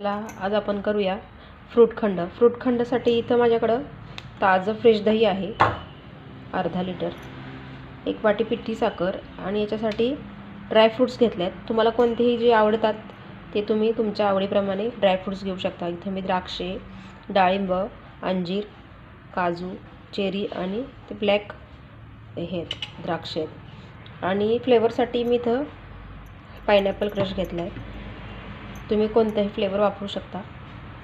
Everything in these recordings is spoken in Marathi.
चला आज आपण करूया फ्रूटखंड फ्रूटखंडसाठी इथं माझ्याकडं ताजं फ्रेश दही आहे. अर्धा लिटर. एक वाटी पिठी साखर आणि याच्यासाठी ड्रायफ्रूट्स घेतले आहेत तुम्हाला कोणतेही जे आवडतात ते तुम्ही तुमच्या आवडीप्रमाणे ड्रायफ्रूट्स घेऊ शकता. इथं मी द्राक्षे डाळिंब अंजीर काजू चेरी आणि ते ब्लॅक हे आहेत आहेत. आणि फ्लेवरसाठी मी इथं पायनॅपल क्रश घेतला आहे तुम्ही कोणताही फ्लेवर वापरू शकता.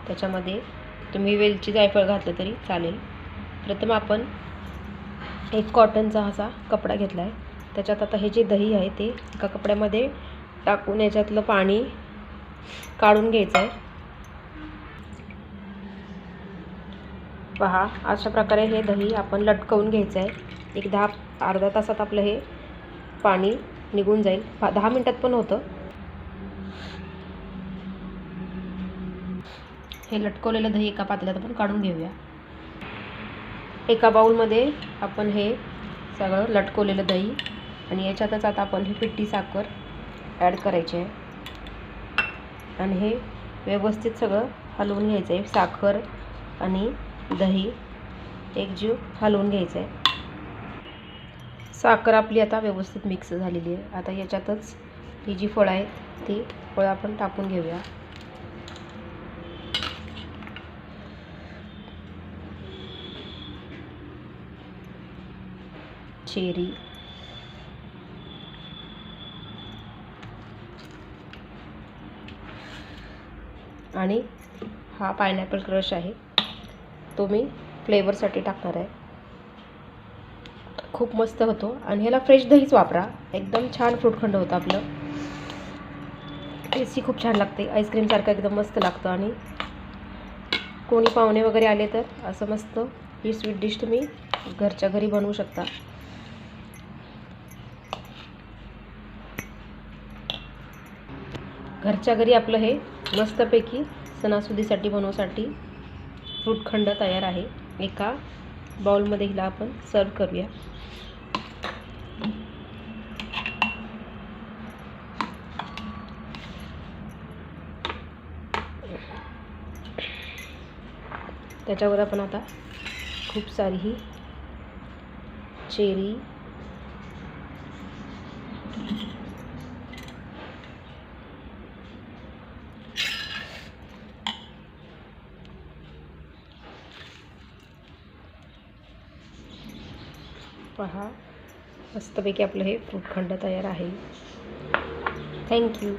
त्याच्यामध्ये तुम्ही वेलची जायफळ घातलं तरी चालेल. प्रथम आपण एक कॉटनचा असा कपडा घेतला आहे त्याच्यात आता हे जे दही आहे ते एका कपड्यामध्ये टाकून याच्यातलं पाणी काढून घ्यायचं आहे पहा अशा प्रकारे हे दही आपण लटकवून घ्यायचं आहे एक दहा अर्ध्या तासात आपलं हे पाणी निघून जाईल. पा दहा मिनटात पण होतं. हे लटकवलेलं दही एका पातेल्यात आपण काढून घेऊया. एका बाऊलमध्ये आपण हे सगळं लटकवलेलं दही आणि याच्यातच आता आपण ही पिट्टी साखर ॲड करायची आहे. आणि हे व्यवस्थित सगळं हलवून घ्यायचं आहे. साखर आणि दही एकजीव हलवून घ्यायचं आहे. साखर आपली आता व्यवस्थित मिक्स झालेली आहे. आता याच्यातच ही जी फळं आहेत ती फळं आपण टाकून घेऊया. चेरी आणि हा पायनॅपल क्रश आहे. तो मी फ्लेवरसाठी टाकणार आहे. खूप मस्त होतो. आणि ह्याला फ्रेश दहीच वापरा. एकदम छान फ्रूटखंड होतं आपलं. टेस्टी खूप छान लागते. आईस्क्रीमसारखं एकदम मस्त लागतं. आणि कोणी पाहुणे वगैरे आले तर असं मस्त ही स्वीट डिश तुम्ही घरच्या घरी बनवू शकता. घरच्या घरी आपलं हे मस्तपैकी सणासुदीसाठी बनवसाठी फ्रूटखंड तयार आहे. एका बाउलमध्ये हिला आपण सर्व करूया. त्याच्यावर आपण आता खूप सारी ही चेरी पहा. मस्तपैकी आपलं हे फ्रूटखंड तयार आहे. थँक्यू